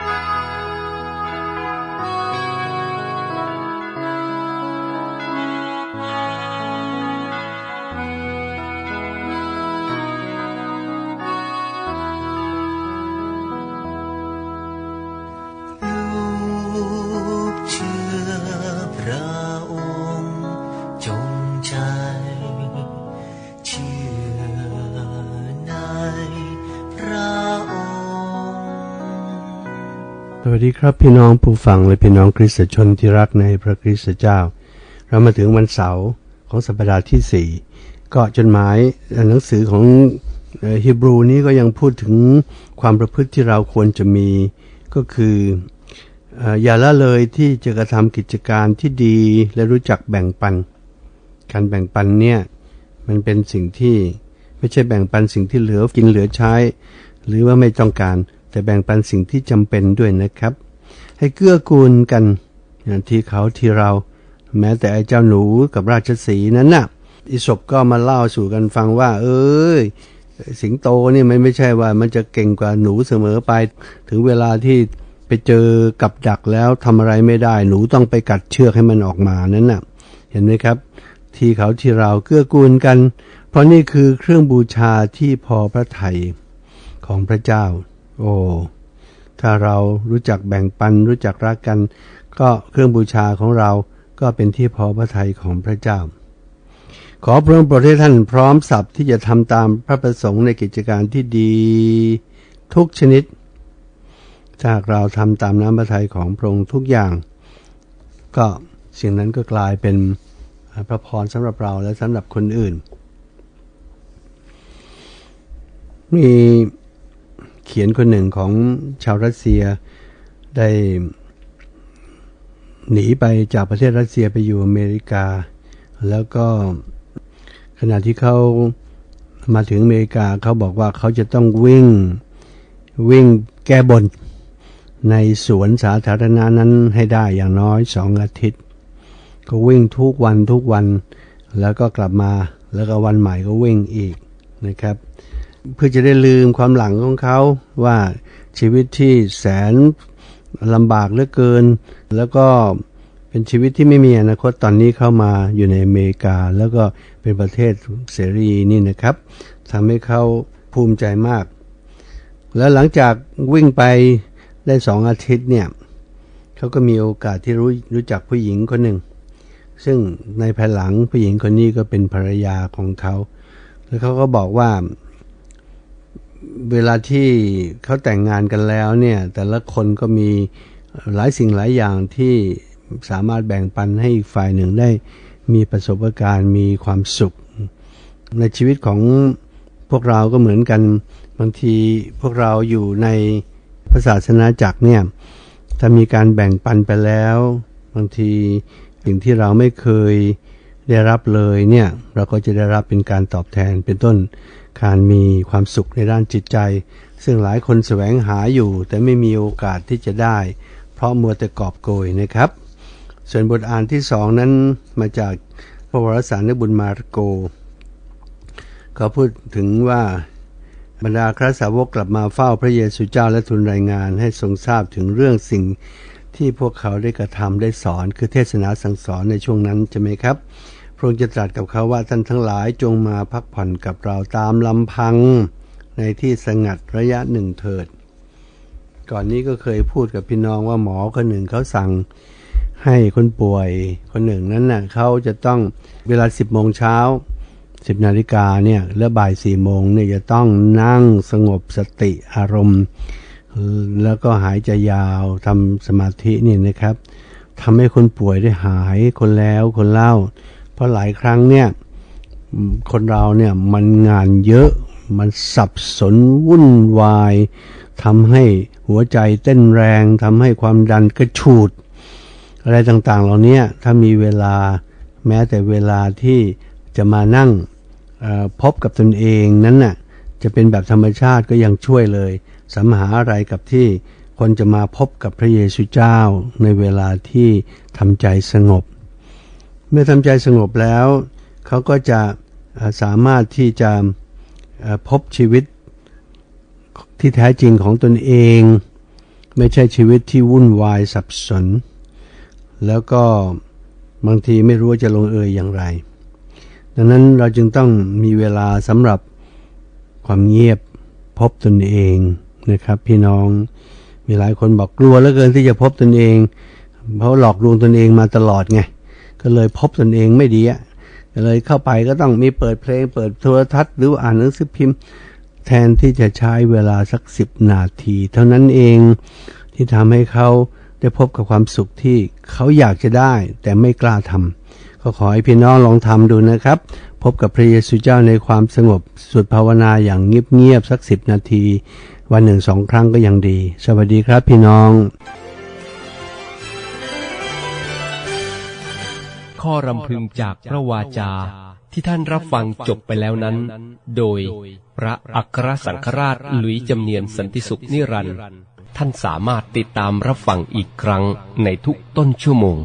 Bye. สวัสดีครับพี่น้องผู้ฟังและพี่น้องคริสตชนที่รักในพระคริสตเจ้า เรามาถึงวันเสาร์ของสัปดาห์ที่ 4 ก็จดหมายหนังสือของฮีบรูนี้ก็ยังพูดถึงความประพฤติที่เราควรจะมีก็คืออย่าละเลยที่จะกระทำกิจการที่ดีและรู้จักแบ่งปัน การแบ่งปันเนี่ยมันเป็นสิ่งที่ไม่ใช่แบ่งปันสิ่งที่เหลือกินเหลือใช้ หรือว่าไม่ต้องการ แต่แบ่งปันสิ่งที่จำเป็นด้วยนะครับ ให้เกื้อกูลกันที่เขาที่เรา แม้แต่ไอ้เจ้าหนูกับราชสีนั้นน่ะอิศบก็มาเล่าสู่กันฟังว่า เอ้ยสิงโตนี่มันไม่ใช่ว่ามันจะเก่งกว่าหนูเสมอไป ถึงเวลาที่ไปเจอกับดักแล้วทำอะไรไม่ได้ หนูต้องไปกัดเชือกให้มันออกมานั้นน่ะ เห็นไหมครับ ที่เขาที่เราเกื้อกูลกัน เพราะนี่คือเครื่องบูชาที่พอพระทัยของพระเจ้า โอ้ถ้าเรารู้จักแบ่งปันรู้จักรักกัน ก็เครื่องบูชาของเราก็เป็นที่พอพระทัยของพระเจ้า ขอพระองค์โปรดให้ท่านพร้อมสับที่จะทำตามพระประสงค์ในกิจการที่ดี ทุกชนิดถ้าหากเราทำตามน้ำพระทัยของพระองค์ทุกอย่าง ก็สิ่งนั้นก็กลายเป็นพระพรสำหรับเราและสำหรับคนอื่น มี เขียนคนหนึ่งของชาวรัสเซียได้ หนีไปจากประเทศรัสเซียไปอยู่อเมริกา แล้วก็ขณะที่เขามาถึงอเมริกาเขาบอกว่าเขาจะต้องวิ่งวิ่งแก้บนในสวนสาธารณะนั้นให้ได้อย่างน้อยสองอาทิตย์ ก็วิ่งทุกวันทุกวัน แล้วก็กลับมาแล้วก็วันใหม่ก็วิ่งอีกนะครับ เพื่อจะได้ลืมความหลังของเขาว่าชีวิตที่แสนลำบากเหลือเกิน แล้วก็เป็นชีวิตที่ไม่มีอนาคตตอนนี้เข้ามาอยู่ในอเมริกา แล้วก็เป็นประเทศเสรีนี่นะครับทำให้เขาภูมิใจมาก แล้วหลังจากวิ่งไปได้สองอาทิตย์เนี่ยเขาก็มีโอกาสที่รู้รู้จักผู้หญิงคนหนึ่ง ซึ่งในภายหลังผู้หญิงคนนี้ก็เป็นภรรยาของเขา แล้วเขาก็บอกว่า เวลาที่เขาแต่งงานกันแล้วเนี่ย แต่ละคนก็มีหลายสิ่งหลายอย่างที่สามารถแบ่งปันให้อีกฝ่ายหนึ่งได้มีประสบการณ์มีความสุข ในชีวิตของพวกเราก็เหมือนกันบางทีพวกเราอยู่ในพระศาสนาจักรเนี่ยถ้ามีการแบ่งปันไปแล้ว บางทีสิ่งที่เราไม่เคยได้รับเลยเนี่ยเราก็จะได้รับเป็นการตอบแทนเป็นต้น การมีความสุขในด้านจิตใจ ซึ่งหลายคนแสวงหาอยู่ แต่ไม่มีโอกาสที่จะได้ เพราะมัวแต่กอบโกยนะครับ ส่วนบทอ่านที่สองนั้นมาจากพระวรสารนบุญมารโกเขาพูดถึงว่าบรรดาคราสาวกกลับมาเฝ้าพระเยซูเจ้าและทูลรายงานให้ทรงทราบถึงเรื่องสิ่งที่พวกเขาได้กระทำได้สอนคือเทศนาสั่งสอนในช่วงนั้นใช่ไหมครับ ระองค์จะตรัสกับเขาว่าท่านทั้งหลายจงมาพักผ่อนกับเราตามลำพังในที่สงัดระยะหนึ่งเถิด ก่อนนี้ก็เคยพูดกับพี่น้องว่าหมอคนหนึ่งเขาสั่งให้คนป่วยคนหนึ่งนั้นน่ะเขาจะต้องเวลาสิบโมงเช้าสิบนาฬิกาเนี่ยแล้วบ่ายสี่โมงเนี่ยจะต้องนั่งสงบสติอารมณ์ แล้วก็หายใจยาวทำสมาธินี่นะครับทำให้คนป่วยได้หายคนแล้วคนเล่า ราะหลายครั้งเนี่ยคนเราเนี่ยมันงานเยอะมันสับสนวุ่นวายทำให้หัวใจเต้นแรงทำให้ความดันกระฉูด อะไรต่างๆ เหล่านี้ถ้ามีเวลาแม้แต่เวลาที่จะมานั่งพบกับตนเองนั้นน่ะจะเป็นแบบธรรมชาติก็ยังช่วยเลยสัมหาอะไรกับที่คนจะมาพบกับพระเยซูเจ้าในเวลาที่ทำใจสงบ เมื่อทำใจสงบแล้ว เขาก็จะสามารถที่จะพบชีวิตที่แท้จริงของตนเอง ไม่ใช่ชีวิตที่วุ่นวายสับสน แล้วก็บางทีไม่รู้จะลงเอยอย่างไร ดังนั้นเราจึงต้องมีเวลาสำหรับความเงียบพบตนเองนะครับ พี่น้องมีหลายคนบอกกลัวเหลือเกินที่จะพบตนเองเพราะหลอกลวงตนเองมาตลอดไง ก็เลยพบตนเองไม่ดีอะก็เลยเข้าไปก็ต้องมีเปิดเพลง เปิดโทรทัศน์หรืออ่านหนังสือพิมพ์ แทนที่จะใช้เวลาสักสิบนาที เท่านั้นเองที่ทำให้เขาได้พบกับความสุขที่เขาอยากจะได้ แต่ไม่กล้าทำก็ขอให้พี่น้องลองทำดูนะครับ พบกับพระเยซูเจ้าในความสงบสวดภาวนาอย่างเงียบๆสักสิบนาที วันหนึ่งสองครั้งก็ยังดี สวัสดีครับพี่น้อง ข้อรำพึงจากพระวาจาที่ท่านรับฟังจบไปแล้วนั้น โดยพระอัครสังฆราชหลุยจำเนียนสันติสุขนิรันดร์ท่านสามารถติดตามรับฟังอีกครั้งในทุกต้นชั่วโมง